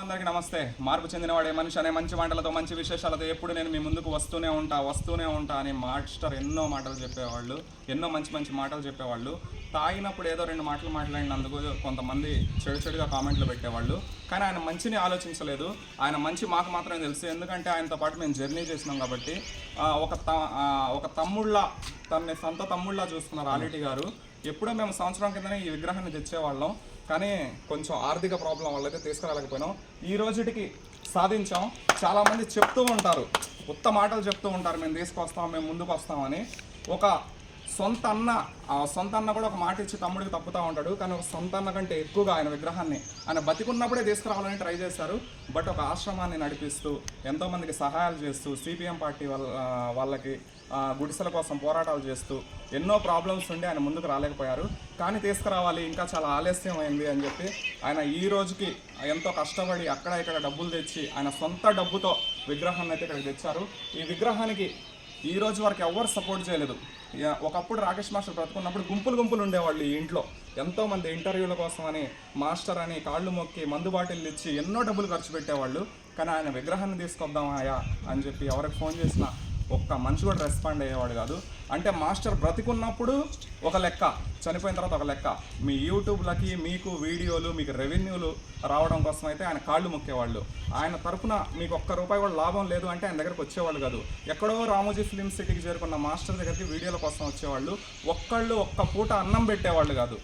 అందరికీ నమస్తే. మార్పు చెందినవాడే మనిషి అనే మంచి మాటలతో మంచి విశేషాలతో ఎప్పుడు నేను మీ ముందుకు వస్తూనే ఉంటా వస్తూనే ఉంటా అని మాస్టర్ ఎన్నో మాటలు చెప్పేవాళ్ళు ఎన్నో మంచి మంచి మాటలు చెప్పేవాళ్ళు. తాగినప్పుడు ఏదో రెండు మాటలు మాట్లాడినందుకు కొంతమంది చెడు చెడుగా కామెంట్లు పెట్టేవాళ్ళు. కానీ ఆయన మంచిని ఆలోచించలేదు. ఆయన మంచి మాకు మాత్రమే తెలుసు. ఎందుకంటే ఆయనతో పాటు మేము జర్నీ చేసినాం కాబట్టి ఒక త ఒక తమ్ముళ్ళ తనని సొంత తమ్ముళ్ళ చూసుకున్నారు ఆలిటి గారు ఎప్పుడో మేము సంవత్సరం కిందనే ఈ విగ్రహాన్ని తెచ్చేవాళ్ళం. కానీ కొంచెం ఆర్థిక ప్రాబ్లం వల్ల అయితే తీసుకురాలేకపోయినాం. ఈ రోజుటికి సాధించాం. చాలామంది చెప్తూ ఉంటారు. కొత్త మాటలు చెప్తూ ఉంటారు. మేము తీసుకొస్తాం మేము ముందుకు వస్తామని ఒక సొంత అన్న ఆ సొంత అన్న కూడా ఒక మాట ఇచ్చి తమ్ముడికి తప్పుతూ ఉంటాడు. కానీ ఒక సొంత అన్న కంటే ఎక్కువగా ఆయన విగ్రహాన్ని ఆయన బతికున్నప్పుడే తీసుకురావాలని ట్రై చేశారు. బట్ ఒక ఆశ్రమాన్ని నడిపిస్తూ ఎంతోమందికి సహాయాలు చేస్తూ సిపిఎం పార్టీ వాళ్ళ వాళ్ళకి గుడిసెల కోసం పోరాటాలు చేస్తూ ఎన్నో ప్రాబ్లమ్స్ ఉండి ఆయన ముందుకు రాలేకపోయారు. కానీ తీసుకురావాలి ఇంకా చాలా ఆలస్యం అయింది అని చెప్పి ఆయన ఈ రోజుకి ఎంతో కష్టపడి అక్కడ ఇక్కడ డబ్బులు తెచ్చి ఆయన సొంత డబ్బుతో విగ్రహాన్ని అయితే ఇక్కడికి తెచ్చారు. ఈ విగ్రహానికి ఈ రోజు వరకు ఎవరు సపోర్ట్ చేయలేదు. ఇక ఒకప్పుడు రాకేష్ మాస్టర్ బ్రతుకున్నప్పుడు గుంపులు గుంపులు ఉండేవాళ్ళు ఈ ఇంట్లో. ఎంతో మంది ఇంటర్వ్యూల కోసం అని మాస్టర్ అని కాళ్ళు మొక్కి మందు బాటిల్ ఇచ్చి ఎన్నో డబ్బులు ఖర్చు పెట్టేవాళ్ళు. కానీ ఆయన విగ్రహాన్ని తీసుకొద్దాం ఆయా అని చెప్పి ఎవరికి ఫోన్ చేసినా ఒక్క మనిషి కూడా రెస్పాండ్ అయ్యేవాడు కాదు. అంటే మాస్టర్ బ్రతికున్నప్పుడు ఒక లెక్క చనిపోయిన తర్వాత ఒక లెక్క. మీ యూట్యూబ్లకి మీకు వీడియోలు మీకు రెవెన్యూలు రావడం కోసం అయితే ఆయన కాళ్ళు మొక్కేవాళ్ళు. ఆయన తరఫున మీకు ఒక్క రూపాయి కూడా లాభం లేదు అంటే ఆయన దగ్గరకు వచ్చేవాళ్ళు కాదు. ఎక్కడో రామోజీ ఫిలిం సిటీకి చేరుకున్న మాస్టర్ దగ్గరికి వీడియోల కోసం వచ్చేవాళ్ళు. ఒక్కళ్ళు ఒక్క పూట అన్నం పెట్టేవాళ్ళు కాదు.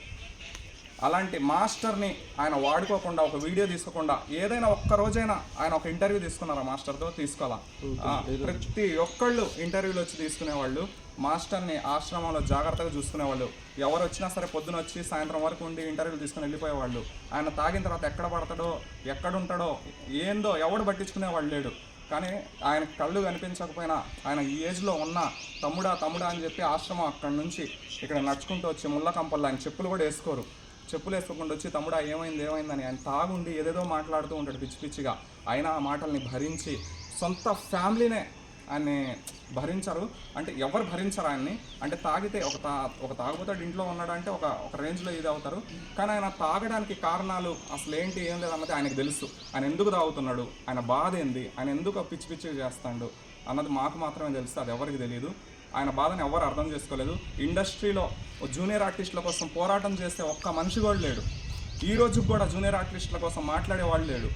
అలాంటి మాస్టర్ని ఆయన వాడుకోకుండా ఒక వీడియో తీసుకోకుండా ఏదైనా ఒక్క రోజైనా ఆయన ఒక ఇంటర్వ్యూ తీసుకున్నారా మాస్టర్తో తీసుకోవాలా? ప్రతి ఒక్కళ్ళు ఇంటర్వ్యూలు వచ్చి తీసుకునేవాళ్ళు మాస్టర్ని ఆశ్రమంలో జాగ్రత్తగా చూసుకునేవాళ్ళు. ఎవరు వచ్చినా సరే పొద్దున వచ్చి సాయంత్రం వరకు ఉండి ఇంటర్వ్యూలు తీసుకుని వెళ్ళిపోయేవాళ్ళు. ఆయన తాగిన తర్వాత ఎక్కడ పడతాడో ఎక్కడ ఉంటాడో ఏందో ఎవడు పట్టించుకునేవాళ్ళు లేడు. కానీ ఆయన కళ్ళు కనిపించకపోయినా ఆయన ఈ ఏజ్లో ఉన్న తమ్ముడా తమ్ముడా అని చెప్పి ఆశ్రమం అక్కడి నుంచి ఇక్కడ నడుచుకుంటూ వచ్చి ముళ్ళ కంపల్లో ఆయన చెప్పులు కూడా వేసుకోరు. చెప్పులు వేసుకోకుండా వచ్చి తమ్ముడా ఏమైంది? ఏమైందని? ఆయన తాగుండి ఏదేదో మాట్లాడుతూ ఉంటాడు పిచ్చి పిచ్చిగా. ఆయన ఆ మాటల్ని భరించి సొంత ఫ్యామిలీనే ఆయన్ని భరించరు. అంటే ఎవరు భరించరు ఆయన్ని? అంటే తాగితే ఒక తా ఒక తాగుబోతాడు ఇంట్లో ఉన్నాడంటే ఒక ఒక రేంజ్లో ఇది అవుతారు. కానీ ఆయన తాగడానికి కారణాలు అసలు ఏంటి ఏం లేదన్నది ఆయనకు తెలుసు. ఆయన ఎందుకు తాగుతున్నాడు? ఆయన బాధ ఏంది? ఆయన ఎందుకు పిచ్చి పిచ్చి చేస్తాడు? అన్నది మాకు మాత్రమే తెలుసు. అది ఎవరికి తెలియదు ఆయన బాధని ఎవరు అర్థం చేసుకోలేదు. ఇండస్ట్రీలో జూనియర్ ఆర్టిస్టుల కోసం పోరాటం చేస్తే ఒక్క మనిషి కూడా లేడు. ఈ రోజు కూడా జూనియర్ ఆర్టిస్టుల కోసం మాట్లాడేవాళ్ళు లేడు.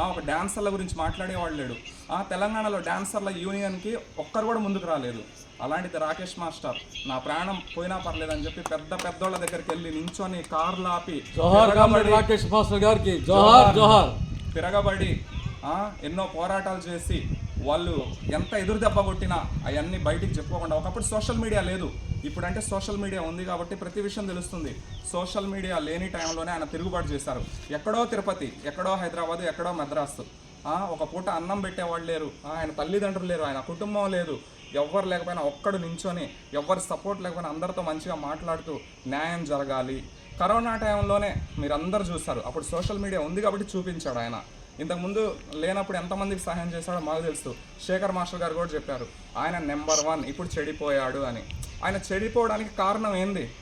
ఆ, ఒక డాన్సర్ల గురించి మాట్లాడేవాళ్ళు లేడు. ఆ తెలంగాణలో డాన్సర్ల యూనియన్కి ఒక్కరు కూడా ముందుకు రాలేదు. అలాంటిది రాకేష్ మాస్టర్ నా ప్రాణం పోయినా పర్లేదని చెప్పి పెద్ద పెద్దోళ్ళ దగ్గరికి వెళ్ళి నించొని కార్లు ఆపి రాకేష్ మాస్టర్ గారికి. జోహార్ జోహార్. తిరగబడి ఎన్నో పోరాటాలు చేసి వాళ్ళు ఎంత ఎదురు దెబ్బ కొట్టినా అవన్నీ బయటికి చెప్పుకోకుండా ఒకప్పుడు సోషల్ మీడియా లేదు. ఇప్పుడంటే సోషల్ మీడియా ఉంది కాబట్టి ప్రతి విషయం తెలుస్తుంది. సోషల్ మీడియా లేని టైంలోనే ఆయన తిరుగుబాటు చేశారు. ఎక్కడో తిరుపతి ఎక్కడో హైదరాబాద్ ఎక్కడో మద్రాసు. ఒక పూట అన్నం పెట్టేవాళ్ళు లేరు. ఆయన తల్లిదండ్రులు లేరు. ఆయన కుటుంబం లేదు. ఎవ్వరు లేకపోయినా ఒక్కడు నించొని ఎవ్వరు సపోర్ట్ లేకపోయినా అందరితో మంచిగా మాట్లాడుతూ న్యాయం జరగాలి. కరోనా టైంలోనే మీరందరూ చూస్తారు అప్పుడు సోషల్ మీడియా ఉంది కాబట్టి చూపించాడు ఆయన. ఇంతకుముందు లేనప్పుడు ఎంతమందికి సహాయం చేశాడో మాకు తెలుసు. శేఖర్ మాస్టర్ గారు కూడా చెప్పారు ఆయన నెంబర్ వన్ ఇప్పుడు చెడిపోయాడు అని. ఆయన చెడిపోవడానికి కారణం ఏంది?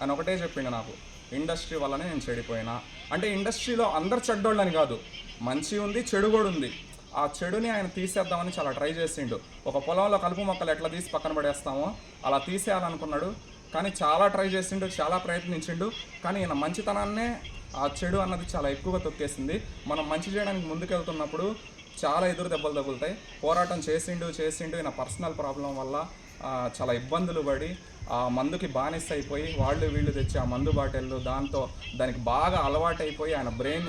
ఆయన ఒకటే చెప్పిండు నాకు. ఇండస్ట్రీ వల్లనే నేను చెడిపోయినా. అంటే ఇండస్ట్రీలో అందరు చెడ్డోళ్ళని కాదు మంచి ఉంది చెడు కూడా ఉంది. ఆ చెడుని ఆయన తీసేద్దామని చాలా ట్రై చేసిండు. ఒక పొలంలో కలుపు మొక్కలు ఎట్లా తీసి పక్కన పడేస్తామో అలా తీసేయాలనుకున్నాడు. కానీ చాలా ట్రై చేసిండు చాలా ప్రయత్నించిండు. కానీ ఈయన మంచితనాన్నే ఆ చెడు అన్నది చాలా ఎక్కువగా తొక్కేసింది. మనం మంచి చేయడానికి ముందుకెళ్తున్నప్పుడు చాలా ఎదురు దెబ్బలు తగులుతాయి. పోరాటం చేసిండు చేసిండు నా పర్సనల్ ప్రాబ్లం వల్ల చాలా ఇబ్బందులు పడి ఆ మందుకి బానిస అయిపోయి వాళ్ళు వీళ్ళు తెచ్చి ఆ మందు బాటిళ్ళు దాంతో దానికి బాగా అలవాటైపోయి ఆయన బ్రెయిన్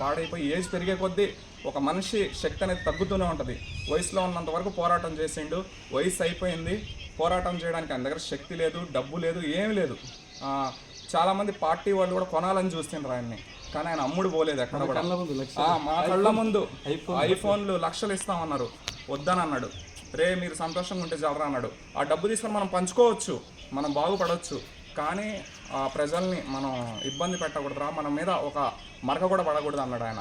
పాడైపోయి ఏజ్ పెరిగే కొద్దీ ఒక మనిషి శక్తి అనేది తగ్గుతూనే ఉంటుంది. వయసులో ఉన్నంత వరకు పోరాటం చేసిండు. వయసు అయిపోయింది. పోరాటం చేయడానికి ఆయన దగ్గర శక్తి లేదు డబ్బు లేదు ఏమీ లేదు. చాలామంది పార్టీ వాళ్ళు కూడా కొనాలని చూస్తుండ్రు ఆయన్ని. కానీ ఆయన అమ్ముడు పోలేదు ఎక్కడ కూడా. మా కళ్ళ ముందు ఐఫోన్లు లక్షలు ఇస్తామన్నారు. వద్దని అన్నాడు. రే మీరు సంతోషంగా ఉంటే చాలరా అన్నాడు. ఆ డబ్బు తీసుకొని మనం పంచుకోవచ్చు. మనం బాగుపడవచ్చు కానీ ఆ ప్రజల్ని మనం ఇబ్బంది పెట్టకూడదురా. మన మీద ఒక మరక కూడా పడకూడదు అన్నాడు ఆయన.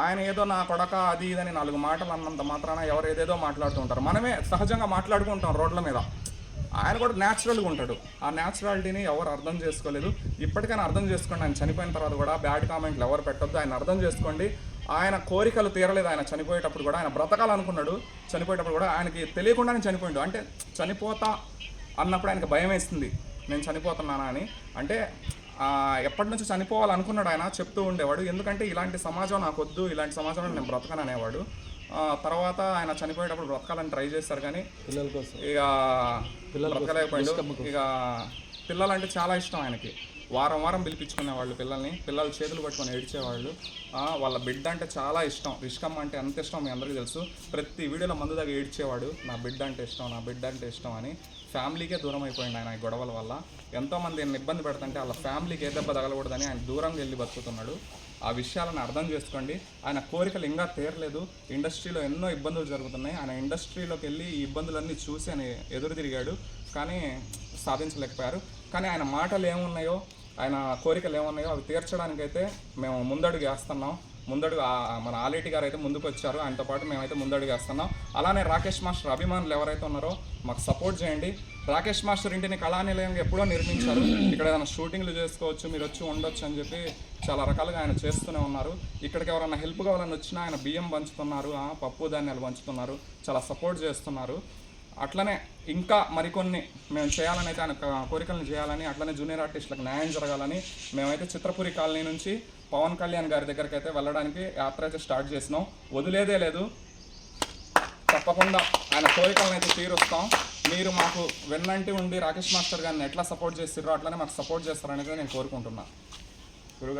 ఆయన ఏదో నా కొడక అది ఇదని నాలుగు మాటలు అన్నంత మాత్రాన ఎవరు ఏదేదో మాట్లాడుతూ ఉంటారు. మనమే సహజంగా మాట్లాడుకుంటాం రోడ్ల మీద. ఆయన కూడా న్యాచురల్గా ఉంటాడు. ఆ న్యాచురాలిటీని ఎవరు అర్థం చేసుకోలేదు. ఇప్పటికైనా అర్థం చేసుకోండి ఆయన చనిపోయిన తర్వాత కూడా బ్యాడ్ కామెంట్లు ఎవరు పెట్టొద్దు. ఆయన అర్థం చేసుకోండి. ఆయన కోరికలు తీరలేదు. ఆయన చనిపోయేటప్పుడు కూడా ఆయన బ్రతకాలనుకున్నాడు. చనిపోయేటప్పుడు కూడా ఆయనకి తెలియకుండానే చనిపోయాడు. అంటే చనిపోతా అన్నప్పుడు ఆయనకి భయం వేస్తుంది. నేను చనిపోతున్నానా అని. అంటే ఎప్పటి నుంచి చనిపోవాలనుకున్నాడు ఆయన చెప్తూ ఉండేవాడు. ఎందుకంటే ఇలాంటి సమాజం నాకు వద్దు ఇలాంటి సమాజంలో నేను బ్రతకను అనేవాడు. తర్వాత ఆయన చనిపోయేటప్పుడు బ్రతకాలని ట్రై చేస్తారు కానీ పిల్లల కోసం. ఇక బ్రతకలేకపోయాడు. ఇక పిల్లలంటే చాలా ఇష్టం ఆయనకి. వారం వారం పిలిపించుకునే వాళ్ళు పిల్లల్ని పిల్లలు చేతులు పట్టుకొని ఏడ్చేవాళ్ళు. ఆ, వాళ్ళ బిడ్డ అంటే చాలా ఇష్టం. రిష్కమ్మ అంటే ఎంత ఇష్టం మీ అందరికీ తెలుసు. ప్రతి వీడియోలో మందు దగ్గర ఏడ్చేవాడు నా బిడ్డ అంటే ఇష్టం నా బిడ్డ అంటే ఇష్టం అని. ఫ్యామిలీకే దూరం అయిపోయింది ఆయన ఈ గొడవల వల్ల. ఎంతోమంది ఆయన ఇబ్బంది పెడుతుంటే వాళ్ళ ఫ్యామిలీకి ఏ దెబ్బ తగలకూడదని ఆయన దూరంగా వెళ్ళి బతుకుతున్నాడు. ఆ విషయాలను అర్థం చేసుకోండి. ఆయన కోరికలు ఇంకా తీరలేదు. ఇండస్ట్రీలో ఎన్నో ఇబ్బందులు జరుగుతున్నాయి. ఆయన ఇండస్ట్రీలోకి వెళ్ళి ఈ ఇబ్బందులన్నీ చూసి ఆయన ఎదురు తిరిగాడు. కానీ సాధించలేకపోయారు. కానీ ఆయన మాటలు ఏమున్నాయో ఆయన కోరికలు ఏమున్నాయో అవి తీర్చడానికైతే మేము ముందడుగు వేస్తున్నాం. ముందడు మన ఆలేటి గారు అయితే ముందుకు వచ్చారు ఆయనతో పాటు మేమైతే ముందడుగు వేస్తున్నాం అలానే రాకేష్ మాస్టర్ అభిమానులు ఎవరైతే ఉన్నారో మాకు సపోర్ట్ చేయండి. రాకేష్ మాస్టర్ ఇంటిని కళానిలయంగా ఎప్పుడో నిర్మించారు. ఇక్కడ ఏదైనా షూటింగ్లు చేసుకోవచ్చు మీరు వచ్చి ఉండొచ్చు అని చెప్పి చాలా రకాలుగా ఆయన చేస్తూనే ఉన్నారు. ఇక్కడికి ఎవరైనా హెల్ప్ కావాలని వచ్చినా ఆయన బియ్యం పంచుతున్నారు పప్పు ధాన్యాలు పంచుతున్నారు. చాలా సపోర్ట్ చేస్తున్నారు. అట్లనే ఇంకా మరికొన్ని మేము చేయాలని అయితే ఆయన కోరికలను చేయాలని అట్లనే జూనియర్ ఆర్టిస్టులకు న్యాయం జరగాలని మేమైతే చిత్రపురి కాలనీ నుంచి పవన్ కళ్యాణ్ గారి దగ్గరికి అయితే వెళ్ళడానికి యాత్ర అయితే స్టార్ట్ చేసినాం. వదిలేదే లేదు. తప్పకుండా ఆయన కోరికలను అయితే తీరుస్తాం. మీరు మాకు వెన్నంటి ఉండి రాకేష్ మాస్టర్ గారిని ఎట్లా సపోర్ట్ చేస్తారో అట్లనే మాకు సపోర్ట్ చేస్తారనేది నేను కోరుకుంటున్నాను